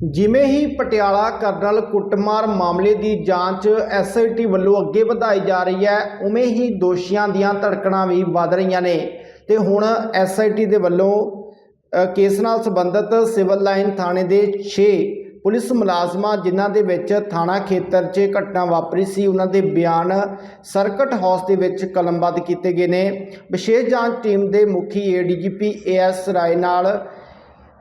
ਜਿਵੇਂ ਹੀ ਪਟਿਆਲਾ ਕਰਨਲ ਕੁੱਟਮਾਰ ਮਾਮਲੇ ਦੀ ਜਾਂਚ ਐਸਆਈਟੀ ਵੱਲੋਂ ਅੱਗੇ ਵਧਾਈ ਜਾ ਰਹੀ ਹੈ, ਉਵੇਂ ਹੀ ਦੋਸ਼ੀਆਂ ਦੀਆਂ ਧੜਕਣਾਂ ਵੀ ਵਧ ਰਹੀਆਂ ਨੇ। ਤੇ ਹੁਣ ਐਸਆਈਟੀ ਦੇ ਵੱਲੋਂ ਕੇਸ ਨਾਲ ਸੰਬੰਧਿਤ ਸਿਵਲ ਲਾਈਨ ਥਾਣੇ ਦੇ 6 ਪੁਲਿਸ ਮੁਲਾਜ਼ਮਾਂ, ਜਿਨ੍ਹਾਂ ਦੇ ਵਿੱਚ ਥਾਣਾ ਖੇਤਰ 'ਚ ਘਟਨਾ ਵਾਪਰੀ ਸੀ ਉਹਨਾਂ ਦੇ ਬਿਆਨ ਸਰਕਟ ਹਾਊਸ ਦੇ ਵਿੱਚ ਕਲਮਬੱਧ ਕੀਤੇ ਗਏ ਨੇ। ਵਿਸ਼ੇਸ਼ ਜਾਂਚ ਟੀਮ ਦੇ ਮੁਖੀ ਏਡੀਜੀਪੀ ਏਐਸ ਰਾਏ ਨਾਲ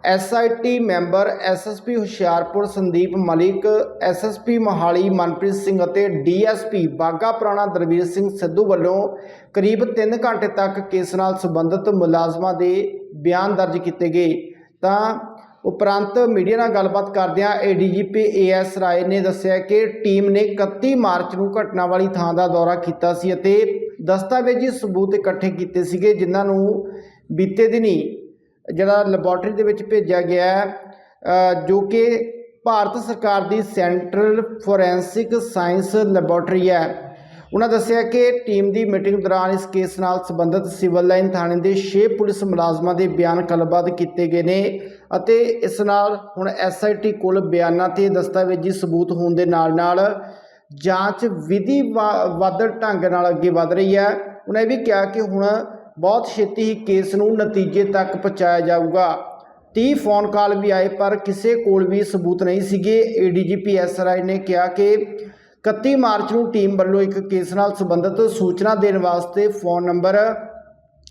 SIT member SSP Hoshiarpur Sandeep Malik SSP Mohali Manpreet Singh ਅਤੇ ਡੀਐਸਪੀ ਬਾਗਾ ਪੁਰਾਣਾ ਦਰਵੀਰ ਸਿੰਘ ਸਿੱਧੂ ਵੱਲੋਂ ਕਰੀਬ 3 ਘੰਟੇ ਤੱਕ ਕੇਸ ਨਾਲ ਸੰਬੰਧਿਤ ਮੁਲਾਜ਼ਮਾਂ ਦੇ ਬਿਆਨ ਦਰਜ ਕੀਤੇ ਗਏ। ਤਾਂ ਉਪਰੰਤ ਮੀਡੀਆ ਨਾਲ ਗੱਲਬਾਤ ਕਰਦਿਆਂ ਏਡੀਜੀਪੀ ਏਐਸ ਰਾਏ ਨੇ ਦੱਸਿਆ ਕਿ ਟੀਮ ਨੇ 31 ਮਾਰਚ ਨੂੰ ਘਟਨਾ ਵਾਲੀ ਥਾਂ ਦਾ ਦੌਰਾ ਕੀਤਾ ਸੀ ਅਤੇ ਦਸਤਾਵੇਜ਼ੀ ਸਬੂਤ ਇਕੱਠੇ ਕੀਤੇ ਸੀਗੇ, ਜਿਨ੍ਹਾਂ ਨੂੰ ਬੀਤੇ ਦਿਨੀ ਜਿਹੜਾ ਲੈਬੋਰਟਰੀ ਦੇ ਵਿੱਚ ਭੇਜਿਆ ਗਿਆ ਜੋ ਕਿ ਭਾਰਤ ਸਰਕਾਰ ਦੀ ਸੈਂਟਰਲ ਫੋਰੈਂਸਿਕ ਸਾਇੰਸ ਲੈਬੋਰਟਰੀ ਹੈ। ਉਹਨਾਂ ਦੱਸਿਆ ਕਿ ਟੀਮ ਦੀ ਮੀਟਿੰਗ ਦੌਰਾਨ ਇਸ ਕੇਸ ਨਾਲ ਸੰਬੰਧਿਤ ਸਿਵਲ ਲਾਈਨ ਥਾਣੇ ਦੇ 6 ਪੁਲਿਸ ਮੁਲਾਜ਼ਮਾਂ ਦੇ ਬਿਆਨ ਕਲਮਬੱਧ ਕੀਤੇ ਗਏ ਨੇ ਅਤੇ ਇਸ ਨਾਲ ਹੁਣ ਐਸਆਈਟੀ ਕੋਲ ਬਿਆਨਾਂ ਤੇ ਦਸਤਾਵੇਜ਼ੀ ਸਬੂਤ ਹੋਣ ਦੇ ਨਾਲ-ਨਾਲ ਜਾਂਚ ਵਿਧੀ ਵੱਧ ਢੰਗ ਨਾਲ ਅੱਗੇ ਵਧ ਰਹੀ ਹੈ। ਉਹਨਾਂ ਇਹ ਵੀ ਕਿਹਾ ਕਿ ਹੁਣ ਬਹੁਤ ਛੇਤੀ ਹੀ ਕੇਸ ਨੂੰ ਨਤੀਜੇ ਤੱਕ ਪਹੁੰਚਾਇਆ ਜਾਊਗਾ। 30 ਫੋਨ ਕਾਲ ਵੀ ਆਏ, ਪਰ ਕਿਸੇ ਕੋਲ ਵੀ ਸਬੂਤ ਨਹੀਂ ਸੀਗੇ। ਏਡੀਜੀਪੀ ਐਸਆਰਆਈ ਨੇ ਕਿਹਾ ਕਿ 31 ਮਾਰਚ ਨੂੰ ਟੀਮ ਵੱਲੋਂ ਇੱਕ ਕੇਸ ਨਾਲ ਸੰਬੰਧਿਤ ਸੂਚਨਾ ਦੇਣ ਵਾਸਤੇ ਫੋਨ ਨੰਬਰ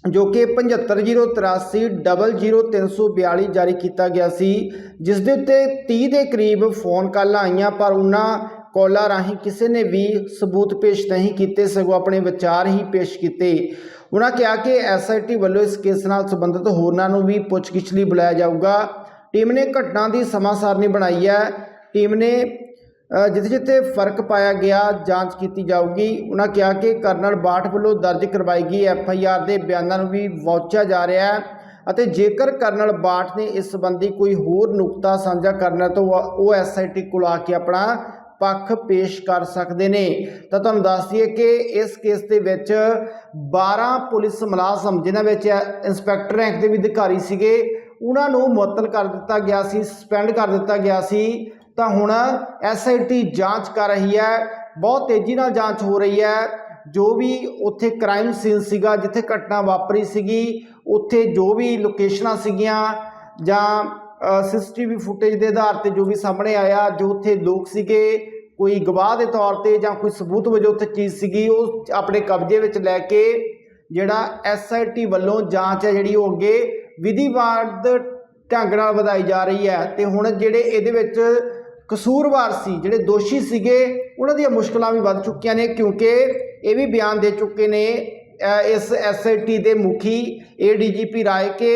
ਜੋ ਕਿ 7508300342 ਜਾਰੀ ਕੀਤਾ ਗਿਆ ਸੀ, ਜਿਸ ਦੇ ਉੱਤੇ 30 ਦੇ ਕਰੀਬ ਫੋਨ ਕਾਲਾਂ ਆਈਆਂ, ਪਰ ਉਹਨਾਂ ਕਾਲਾਂ ਰਾਹੀਂ ਕਿਸੇ ਨੇ ਵੀ ਸਬੂਤ ਪੇਸ਼ ਨਹੀਂ ਕੀਤੇ, ਸਗੋਂ ਆਪਣੇ ਵਿਚਾਰ ਹੀ ਪੇਸ਼ ਕੀਤੇ। ਉਹਨਾਂ ਕਿਹਾ ਕਿ ਐਸਆਈਟੀ ਵੱਲੋਂ ਇਸ ਕੇਸ ਨਾਲ ਸੰਬੰਧਿਤ ਹੋਰਨਾਂ ਨੂੰ ਵੀ ਪੁੱਛਗਿੱਛ ਲਈ ਬੁਲਾਇਆ ਜਾਊਗਾ। ਟੀਮ ਨੇ ਘਟਨਾ ਦੀ ਸਮਾਂ ਸਾਰਣੀ ਬਣਾਈ ਹੈ। ਟੀਮ ਨੇ ਜਿੱਥੇ ਜਿੱਥੇ ਫ਼ਰਕ ਪਾਇਆ ਗਿਆ, ਜਾਂਚ ਕੀਤੀ ਜਾਊਗੀ। ਉਹਨਾਂ ਕਿਹਾ ਕਿ ਕਰਨਲ ਬਾਠ ਵੱਲੋਂ ਦਰਜ ਕਰਵਾਈ ਗਈ ਐਫ ਆਈ ਆਰ ਦੇ ਬਿਆਨਾਂ ਨੂੰ ਵੀ ਵਾਚਿਆ ਜਾ ਰਿਹਾ ਹੈ ਅਤੇ ਜੇਕਰ ਕਰਨਲ ਬਾਠ ਨੇ ਇਸ ਸੰਬੰਧੀ ਕੋਈ ਹੋਰ ਨੁਕਤਾ ਸਾਂਝਾ ਕਰਨਾ ਤਾਂ ਉਹ- ਉਹ ਐਸ ਆਈ ਟੀ ਕੋਲ ਆ ਕੇ ਆਪਣਾ ਪੱਖ ਪੇਸ਼ ਕਰ ਸਕਦੇ ਨੇ। ਤਾਂ ਤੁਹਾਨੂੰ ਦੱਸ ਦਈਏ ਕਿ ਇਸ ਕੇਸ ਦੇ ਵਿੱਚ 12 ਪੁਲਿਸ ਮੁਲਾਜ਼ਮ, ਜਿਨ੍ਹਾਂ ਵਿੱਚ ਇੰਸਪੈਕਟਰ ਰੈਂਕ ਦੇ ਵੀ ਅਧਿਕਾਰੀ ਸੀਗੇ, ਉਹਨਾਂ ਨੂੰ ਮੁਅੱਤਲ ਕਰ ਦਿੱਤਾ ਗਿਆ ਸੀ, ਸਸਪੈਂਡ ਕਰ ਦਿੱਤਾ ਗਿਆ ਸੀ। ਤਾਂ ਹੁਣ ਐਸਆਈਟੀ ਜਾਂਚ ਕਰ ਰਹੀ ਹੈ, ਬਹੁਤ ਤੇਜ਼ੀ ਨਾਲ ਜਾਂਚ ਹੋ ਰਹੀ ਹੈ। ਜੋ ਵੀ ਉੱਥੇ ਕ੍ਰਾਈਮ ਸੀਨ ਸੀਗਾ, ਜਿੱਥੇ ਘਟਨਾ ਵਾਪਰੀ ਸੀਗੀ, ਉੱਥੇ ਜੋ ਵੀ ਲੋਕੇਸ਼ਨਾਂ ਸੀਗੀਆਂ ਜਾਂ ਸੀਸੀਟੀਵੀ ਫੁਟੇਜ ਦੇ ਆਧਾਰ ਤੇ ਜੋ ਵੀ ਸਾਹਮਣੇ ਆਇਆ ਜੋ ਉੱਥੇ ਲੋਕ ਸੀਗੇ ਕੋਈ ਗਵਾਹ ਦੇ ਤੌਰ ਤੇ ਜਾਂ ਕੋਈ ਸਬੂਤ ਵਜੋਂ ਉੱਥੇ ਚੀਜ਼ ਸੀਗੀ ਉਹ ਆਪਣੇ ਕਬਜ਼ੇ ਵਿੱਚ ਲੈ ਕੇ ਜਿਹੜਾ ਐਸਆਈਟੀ ਵੱਲੋਂ ਜਾਂਚ ਹੈ ਜਿਹੜੀ ਉਹ ਅੱਗੇ ਵਿਧੀਵਾਦ ਢੰਗ ਨਾਲ ਵਧਾਈ ਜਾ ਰਹੀ ਹੈ। ਤੇ ਹੁਣ ਜਿਹੜੇ ਇਹਦੇ ਵਿੱਚ ਕਸੂਰਵਾਰ ਸੀ ਜਿਹੜੇ ਦੋਸ਼ੀ ਸੀਗੇ ਉਹਨਾਂ ਦੀਆਂ ਮੁਸ਼ਕਲਾਂ ਵੀ ਵੱਧ ਚੁੱਕੀਆਂ ਨੇ ਕਿਉਂਕਿ ਇਹ ਵੀ ਬਿਆਨ ਦੇ ਚੁੱਕੇ ਨੇ ਅ, ਇਸ ਐਸਆਈਟੀ ਦੇ ਮੁਖੀ ਏਡੀਜੀਪੀ ਰਾਏ ਕੇ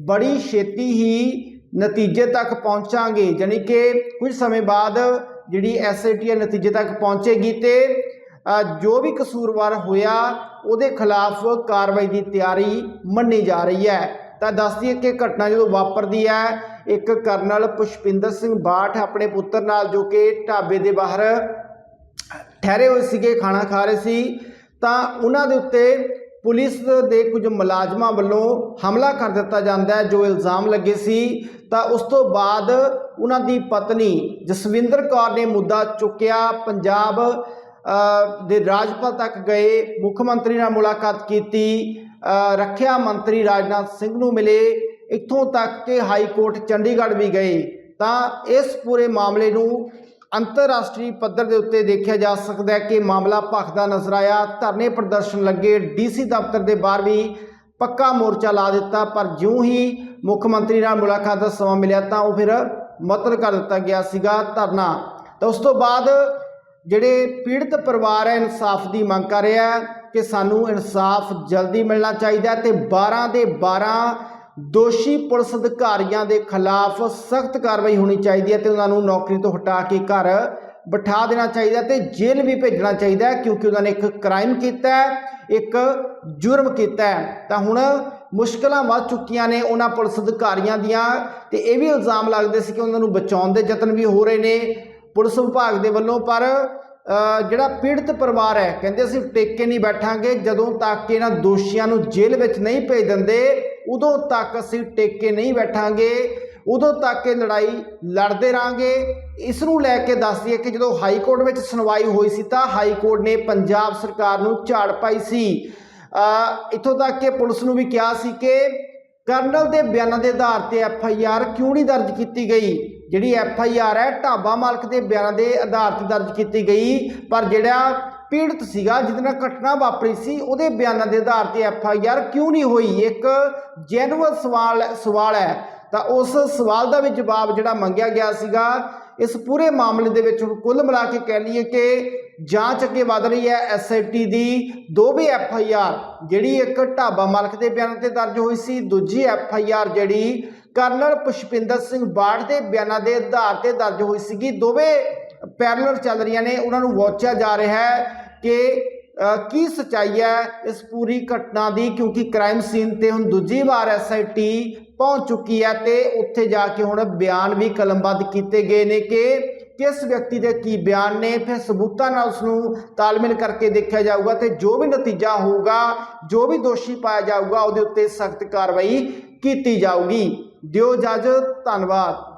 ਬੜੀ ਛੇਤੀ ਹੀ ਨਤੀਜੇ ਤੱਕ ਪਹੁੰਚਾਂਗੇ ਯਾਨੀ ਕਿ ਕੁਝ ਸਮੇਂ ਬਾਅਦ ਜਿਹੜੀ ਐਸਆਈਟੀ ਹੈ ਨਤੀਜੇ ਤੱਕ ਪਹੁੰਚੇਗੀ ਤੇ ਜੋ ਵੀ ਕਸੂਰਵਾਰ ਹੋਇਆ, ਉਹਦੇ ਖਿਲਾਫ ਕਾਰਵਾਈ ਦੀ ਤਿਆਰੀ ਮੰਨੀ ਜਾ ਰਹੀ ਹੈ। ਤਾਂ ਦੱਸਦੀ ਕਿ ਘਟਨਾ ਜਦੋਂ ਵਾਪਰਦੀ ਹੈ, ਇੱਕ ਕਰਨਲ ਪੁਸ਼ਪਿੰਦਰ ਸਿੰਘ ਬਾਠ ਆਪਣੇ ਪੁੱਤਰ ਨਾਲ ਜੋ ਕਿ ਢਾਬੇ ਦੇ ਬਾਹਰ ਠਹਿਰੇ ਹੋਏ ਸੀਗੇ, ਖਾਣਾ ਖਾ ਰਹੇ ਸੀ, ਤਾਂ ਉਹਨਾਂ ਦੇ ਉੱਤੇ ਪੁਲਿਸ ਦੇ ਕੁਝ ਮੁਲਾਜ਼ਮਾਂ ਵੱਲੋਂ ਹਮਲਾ ਕਰ ਦਿੱਤਾ ਜਾਂਦਾ ਹੈ, ਜੋ ਇਲਜ਼ਾਮ ਲੱਗੇ ਸੀ। ਤਾਂ ਉਸ ਤੋਂ ਬਾਅਦ ਉਹਨਾਂ ਦੀ ਪਤਨੀ ਜਸਵਿੰਦਰ ਕੌਰ ਨੇ ਮੁੱਦਾ ਚੁੱਕਿਆ। ਪੰਜਾਬ ਦੇ ਰਾਜਪਾਲ ਤੱਕ ਗਏ, ਮੁੱਖ ਮੰਤਰੀ ਨਾਲ ਮੁਲਾਕਾਤ ਕੀਤੀ। ਰੱਖਿਆ ਮੰਤਰੀ ਰਾਜਨਾਥ ਸਿੰਘ ਨੂੰ ਮਿਲੇ। ਇੱਥੋਂ ਤੱਕ ਕਿ ਹਾਈ ਕੋਰਟ ਚੰਡੀਗੜ੍ਹ ਵੀ ਗਏ। ਤਾਂ ਇਸ ਪੂਰੇ ਮਾਮਲੇ ਨੂੰ ਅੰਤਰਰਾਸ਼ਟਰੀ ਪੱਧਰ ਦੇ ਉੱਤੇ ਦੇਖਿਆ ਜਾ ਸਕਦਾ ਹੈ ਕਿ ਮਾਮਲਾ ਭਖਦਾ ਨਜ਼ਰ ਆਇਆ। ਧਰਨੇ ਪ੍ਰਦਰਸ਼ਨ ਲੱਗੇ ਡੀਸੀ ਦਫ਼ਤਰ ਦੇ ਬਾਹਰ ਵੀ ਪੱਕਾ ਮੋਰਚਾ ਲਾ ਦਿੱਤਾ, ਪਰ ਜਿਉਂ ਹੀ ਮੁੱਖ ਮੰਤਰੀ ਨਾਲ ਮੁਲਾਕਾਤ ਦਾ ਸਮਾਂ ਮਿਲਿਆ ਤਾਂ ਉਹ ਫਿਰ ਮੁਅੱਤਲ ਕਰ ਦਿੱਤਾ ਗਿਆ ਸੀਗਾ ਧਰਨਾ। ਤਾਂ ਉਸ ਤੋਂ ਬਾਅਦ ਜਿਹੜੇ ਪੀੜਤ ਪਰਿਵਾਰ ਹੈ, ਇਨਸਾਫ ਦੀ ਮੰਗ ਕਰ ਰਿਹਾ ਕਿ ਸਾਨੂੰ ਇਨਸਾਫ ਜਲਦੀ ਮਿਲਣਾ ਚਾਹੀਦਾ ਹੈ ਤੇ 12 ਦੇ 12 ਦੋਸ਼ੀ ਪੁਲਿਸ ਅਧਿਕਾਰੀਆਂ ਦੇ ਖਿਲਾਫ ਸਖਤ ਕਾਰਵਾਈ ਹੋਣੀ ਚਾਹੀਦੀ ਹੈ ਤੇ ਉਹਨਾਂ ਨੂੰ ਨੌਕਰੀ ਤੋਂ ਹਟਾ ਕੇ ਘਰ ਬਿਠਾ ਦੇਣਾ ਚਾਹੀਦਾ ਹੈ ਤੇ ਜੇਲ੍ਹ ਵੀ ਭੇਜਣਾ ਚਾਹੀਦਾ ਹੈ ਕਿਉਂਕਿ ਉਹਨਾਂ ਨੇ ਇੱਕ ਕ੍ਰਾਈਮ ਕੀਤਾ ਹੈ, ਇੱਕ ਜੁਰਮ ਕੀਤਾ ਹੈ। ਤਾਂ ਹੁਣ ਮੁਸ਼ਕਲਾਂ ਵੱਧ ਚੁੱਕੀਆਂ ਨੇ ਉਹਨਾਂ ਪੁਲਿਸ ਅਧਿਕਾਰੀਆਂ ਦੀਆਂ ਤੇ ਇਹ ਵੀ ਇਲਜ਼ਾਮ ਲੱਗਦੇ ਸੀ ਕਿ ਉਹਨਾਂ ਨੂੰ ਬਚਾਉਣ ਦੇ ਯਤਨ ਵੀ ਹੋ ਰਹੇ ਨੇ ਪੁਲਿਸ ਵਿਭਾਗ ਦੇ ਵੱਲੋਂ, ਪਰ ਜਿਹੜਾ ਪੀੜਤ ਪਰਿਵਾਰ ਹੈ, ਕਹਿੰਦੇ ਅਸੀਂ ਟੇਕੇ ਨਹੀਂ ਬੈਠਾਂਗੇ, ਜਦੋਂ ਤੱਕ ਇਹਨਾਂ ਦੋਸ਼ੀਆਂ ਨੂੰ ਜੇਲ੍ਹ ਵਿੱਚ ਨਹੀਂ ਭੇਜ ਦਿੰਦੇ ਉਦੋਂ ਤੱਕ ਅਸੀਂ ਟੇਕੇ ਨਹੀਂ ਬੈਠਾਂਗੇ ਉਦੋਂ ਤੱਕ ਇਹ ਲੜਾਈ ਲੜਦੇ ਰਾਂਗੇ ਇਸ ਨੂੰ ਲੈ ਕੇ ਦੱਸ ਦਈਏ ਕਿ ਜਦੋਂ ਹਾਈ ਕੋਰਟ ਵਿੱਚ ਸੁਣਵਾਈ ਹੋਈ ਸੀ ਤਾਂ ਹਾਈ ਕੋਰਟ ਨੇ ਪੰਜਾਬ ਸਰਕਾਰ ਨੂੰ ਝਾੜ ਪਾਈ ਸੀ। ਅ, ਇੱਥੋਂ ਤੱਕ ਕਿ ਪੁਲਿਸ ਨੂੰ ਵੀ ਕਿਹਾ ਸੀ ਕਿ ਕਰਨਲ ਦੇ ਬਿਆਨਾਂ ਦੇ ਆਧਾਰ ਤੇ ਐਫ ਆਈ ਆਰ ਕਿਉਂ ਨਹੀਂ ਦਰਜ ਕੀਤੀ ਗਈ? ਜਿਹੜੀ ਐਫ ਆਈ ਆਰ ਹੈ ਢਾਬਾ ਮਾਲਕ ਦੇ ਬਿਆਨਾਂ ਦੇ ਆਧਾਰ ਤੇ ਦਰਜ ਕੀਤੀ ਗਈ। ਪਰ ਜਿਹੜਾ ਪੀੜਤ ਸੀਗਾ, ਜਿਹਦੇ ਨਾਲ ਘਟਨਾ ਵਾਪਰੀ ਸੀ, ਉਹਦੇ ਬਿਆਨਾਂ ਦੇ ਆਧਾਰ ਤੇ ਐਫ ਆਈ ਆਰ ਕਿਉਂ ਨਹੀਂ ਹੋਈ? ਇੱਕ ਜੈਨੂਅਲ ਸਵਾਲ ਸਵਾਲ ਹੈ। ਤਾਂ ਉਸ ਸਵਾਲ ਦਾ ਵੀ ਜਵਾਬ ਜਿਹੜਾ ਮੰਗਿਆ ਗਿਆ ਸੀਗਾ, ਇਸ ਪੂਰੇ ਮਾਮਲੇ ਦੇ ਵਿੱਚ ਹੁਣ ਕੁੱਲ ਮਿਲਾ ਕੇ ਕਹਿ ਲਈਏ ਕਿ ਜਾਂਚ ਅੱਗੇ ਵਧ ਰਹੀ ਹੈ ਐਸਆਈਟੀ ਦੀ, ਦੋ ਵੀ ਐਫ ਆਈ ਆਰ, ਜਿਹੜੀ ਇੱਕ ਢਾਬਾ ਮਾਲਕ ਦੇ ਬਿਆਨਾਂ ਤੇ ਦਰਜ ਹੋਈ ਸੀ, ਦੂਜੀ ਐਫ ਆਈ ਆਰ ਜਿਹੜੀ ਕਰਨਲ ਪੁਸ਼ਪਿੰਦਰ ਸਿੰਘ ਬਾੜ ਦੇ ਬਿਆਨਾਂ ਦੇ ਆਧਾਰ ਤੇ ਦਰਜ ਹੋਈ ਸੀਗੀ। ਦੋਵੇਂ ਪੈਰਲਲ ਚੱਲ ਰਹੀਆਂ ਨੇ, ਉਹਨਾਂ ਨੂੰ ਵਾਚਿਆ ਜਾ ਰਿਹਾ ਹੈ। ਕਿ ਕੀ ਸਚਾਈ ਹੈ ਇਸ ਪੂਰੀ ਘਟਨਾ ਦੀ? ਕਿਉਂਕਿ ਕ੍ਰਾਈਮ ਸੀਨ ਤੇ ਹੁਣ ਦੂਜੀ ਵਾਰ ਐਸਆਈਟੀ ਪਹੁੰਚ ਚੁੱਕੀ ਹੈ ਤੇ ਉੱਥੇ ਜਾ ਕੇ ਹੁਣ ਬਿਆਨ ਵੀ ਕਲਮਬੱਧ ਕੀਤੇ ਗਏ ਨੇ ਕਿ ਕਿਸ ਵਿਅਕਤੀ ਦੇ ਕੀ ਬਿਆਨ ਨੇ? ਫਿਰ ਸਬੂਤਾਂ ਨਾਲ ਉਸ ਨੂੰ ਤਾਲਮੇਲ ਕਰਕੇ ਦੇਖਿਆ ਜਾਊਗਾ ਤੇ ਜੋ ਵੀ ਨਤੀਜਾ ਹੋਊਗਾ, ਜੋ ਵੀ ਦੋਸ਼ੀ ਪਾਇਆ ਜਾਊਗਾ, ਉਹਦੇ ਉੱਤੇ ਸਖਤ ਕਾਰਵਾਈ ਕੀਤੀ ਜਾਊਗੀ। ਦਿਓ ਇਜਾਜ਼ਤ, ਧੰਨਵਾਦ।